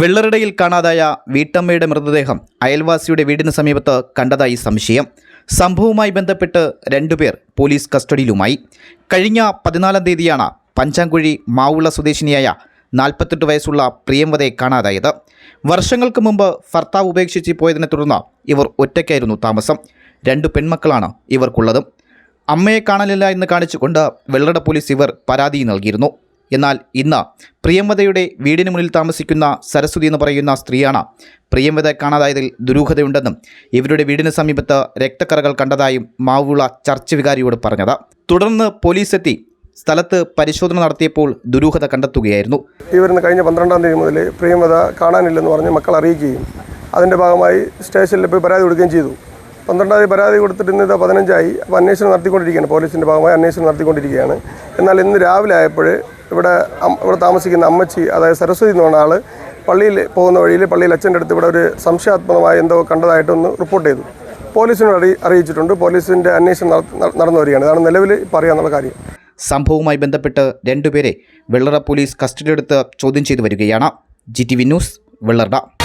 വെള്ളറടയിൽ കാണാതായ വീട്ടമ്മയുടെ മൃതദേഹം അയൽവാസിയുടെ വീടിന് സമീപത്ത് കണ്ടതായി സംശയം. സംഭവവുമായി ബന്ധപ്പെട്ട് രണ്ടുപേർ പോലീസ് കസ്റ്റഡിയിലുമായി. കഴിഞ്ഞ പതിനാലാം തീയതിയാണ് പഞ്ചാങ്കുഴി മാവുള്ള സ്വദേശിനിയായ നാൽപ്പത്തെട്ട് വയസ്സുള്ള പ്രിയംവതയെ കാണാതായത്. വർഷങ്ങൾക്ക് മുമ്പ് ഭർത്താവ് ഉപേക്ഷിച്ച് പോയതിനെ തുടർന്ന് ഇവർ ഒറ്റയ്ക്കായിരുന്നു താമസം. രണ്ട് പെൺമക്കളാണ് ഇവർക്കുള്ളതും. അമ്മയെ കാണലില്ല എന്ന് കാണിച്ചുകൊണ്ട് വെള്ളട പോലീസ് ഇവർ പരാതി നൽകിയിരുന്നു. എന്നാൽ ഇന്ന് പ്രിയംവതയുടെ വീടിന് മുന്നിൽ താമസിക്കുന്ന സരസ്വതി എന്ന് പറയുന്ന സ്ത്രീയാണ് പ്രിയംവത കാണാതായതിൽ ദുരൂഹതയുണ്ടെന്നും ഇവരുടെ വീടിന് സമീപത്ത് രക്തക്കറകൾ കണ്ടതായും മാവുള ചർച്ച് വികാരിയോട് പറഞ്ഞത്. തുടർന്ന് പോലീസ് എത്തി സ്ഥലത്ത് പരിശോധന നടത്തിയപ്പോൾ ദുരൂഹത കണ്ടെത്തുകയായിരുന്നു. ഇവരിന്ന് വരുന്ന കഴിഞ്ഞ പന്ത്രണ്ടാം തീയതി മുതൽ പ്രിയംവത കാണാനില്ലെന്ന് പറഞ്ഞ് മക്കൾ അറിയിക്കുകയും അതിന്റെ ഭാഗമായി സ്റ്റേഷനിൽ പോയി പരാതി കൊടുക്കുകയും ചെയ്തു. പന്ത്രണ്ടാം തീയതി പരാതി കൊടുത്തിട്ട് ഇന്ന് ഇത് പതിനഞ്ചായി. അപ്പോൾ അന്വേഷണം നടത്തിക്കൊണ്ടിരിക്കുകയാണ്. പോലീസിന്റെ ഭാഗമായി അന്വേഷണം നടത്തിക്കൊണ്ടിരിക്കുകയാണ്. എന്നാൽ ഇന്ന് രാവിലെ ആയപ്പോൾ ഇവിടെ ഇവിടെ താമസിക്കുന്ന അമ്മച്ചി അതായത് സരസ്വതി എന്ന് പറഞ്ഞ ആൾ പള്ളിയിൽ പോകുന്ന വഴിയിൽ പള്ളിയിൽ അച്ഛന്റെ അടുത്ത് ഇവിടെ ഒരു സംശയാത്മകമായ എന്തോ കണ്ടതായിട്ടൊന്ന് റിപ്പോർട്ട് ചെയ്തു. പോലീസിനോട് അറി അറിയിച്ചിട്ടുണ്ട്. പോലീസിന്റെ അന്വേഷണം നട- നടന്നു വരികയാണ്. ഇതാണ് നിലവിൽ ഇപ്പോൾ അറിയാമെന്നുള്ള കാര്യം. സംഭവവുമായി ബന്ധപ്പെട്ട് രണ്ടുപേരെ വെള്ളറ പോലീസ് കസ്റ്റഡിയെടുത്ത് ചോദ്യം ചെയ്തു വരികയാണ്. G T V news Vellara